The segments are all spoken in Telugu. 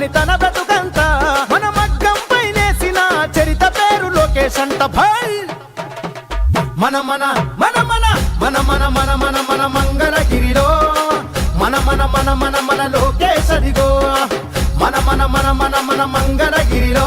అని తన బ్రతుకంతా మన మగ్గం పైనేసిన చరిత పేరు లోకేష్ అంట భాయ్ మన మన మన మన మన మన మన మన మన మంగళగిరిలో మన మన మన మన మన లోకేష్ అదిగో మన మన మన మన మన మంగళగిరిలో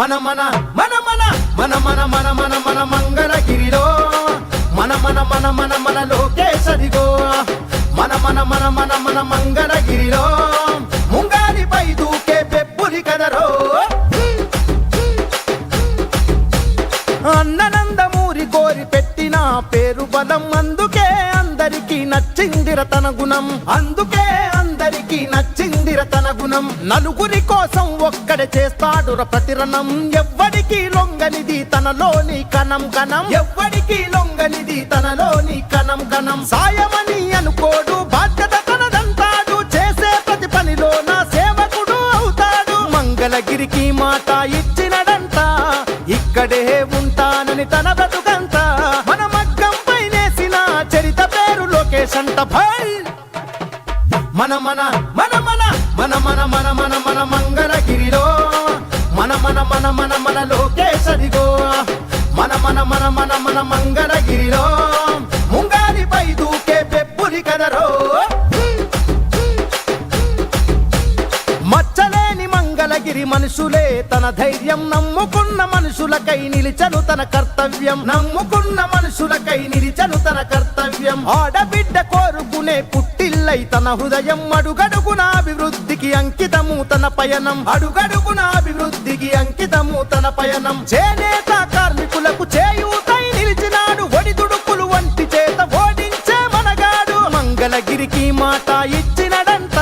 మన మన మన మన మన మన మన మన మన మంగళగిరిలో. మన మన మన మన మన లోకేష్ అదిగో మన మన మన మన మన మంగళగిరిలో. ముంగారిపై దూకే పెప్పులి కదరో. అన్ననందమూరి కోరి పెట్టిన పేరు బలం అందుకు నచ్చిందిర తన గుణం. అందుకే అందరికి నచ్చిందిర తన గుణం. నలుగురి కోసం ఒక్కడే చేస్తాడు ప్రతిరణం. ఎవ్వడికి లొంగనిది తనలోని కణం కణం ఎవ్వడికి లొంగనిది తనలోని కణం కణం సాయమని అనుకోడు బాధ్యత తనదంటాడు చేసే ప్రతి పనిలో నా సేవకుడు అవుతాడు. మంగళగిరికి మాట ఇచ్చినడంట. ఇక్కడే ఉంటానని తన బ్రతుక మన మన మన మన మన మన మన మన మన మంగళగిరిలో మన మన మన మన మన లోకేష్ మన మన మన మన మన మంగళగిరిలో ముంగారిపై దూకే పెప్పులి కదరో మచ్చలేని మంగళగిరి మనుషులే తన ధైర్యం నమ్ముకున్న మనుషులకై నిలిచను తన కర్తవ్యం నమ్ముకున్న మనుషులకై నిలిచను తన కర్తవ్యం ఆడబిడ్డ కోరుకునే పుట్టిల్లై తన హృదయం అడుగడుగున అభివృద్ధికి అంకితము. తన పయనం అడుగడుగున అభివృద్ధికి అంకితము. తన పయనం చేనేత కార్మికులకు చేయూతై నిలిచినాడు. ఒడిదుడుకులు వంటి చేత ఓడించే మనగాడు. మంగళగిరికి మాట ఇచ్చినడంట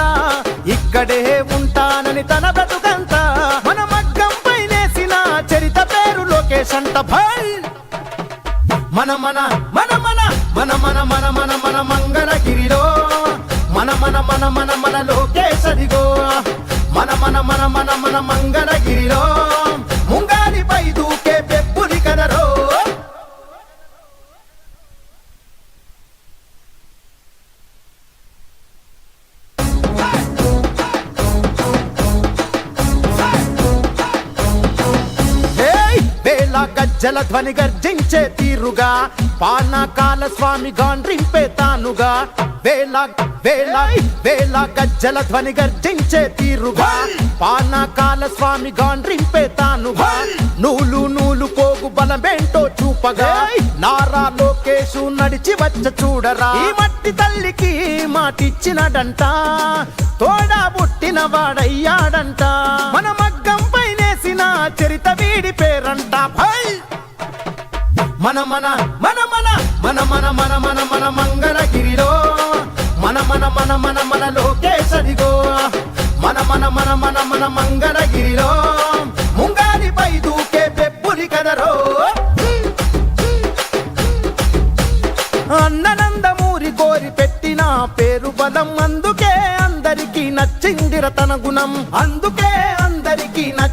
ఇక్కడే ఉంటానని తన బ్రతుకంతా. మన మగ్గం పైనేసిన చరిత పేరు లోకేష్ అంట భయ్. మన మన మన మన మన మన మన మన మన మన మన మన మన మన లోకేష్ అదిగో మన మన మన మన మన మంగళగిరిలో. వేల గజ్జల ధ్వని గర్జించే తీరుగా పానకాల స్వామి గాండ్రింపే తానుగా. వేల వేల వేల గజ్జల ధ్వని గర్జించే తీరుగా పానకాల స్వామి గాండ్రింపే తానుగా. నూలు నూలు పోగు బలమేంటో చూపగా నారా లోకేషు నడిచి వచ్చ చూడరా. ఈ మట్టి తల్లికి మాటిచ్చినడంట తోడా పుట్టిన వాడయ్యాడంట. మన మగ్గం పైనేసిన చరిత వీడి పేరంట. మన మన మన మన మన మన మన మన మన మంగళగిరిలో మన మన మన మన మన లోకేష్ మన మన మన మన మన మంగళగిరిలో ముంగారిపై దూకే పెప్పురి కదరో అన్ననందమూరి కోరి పెట్టిన పేరు బలం అందుకే అందరికీ నచ్చిందిర తన గుణం అందుకే అందరికీ నచ్చి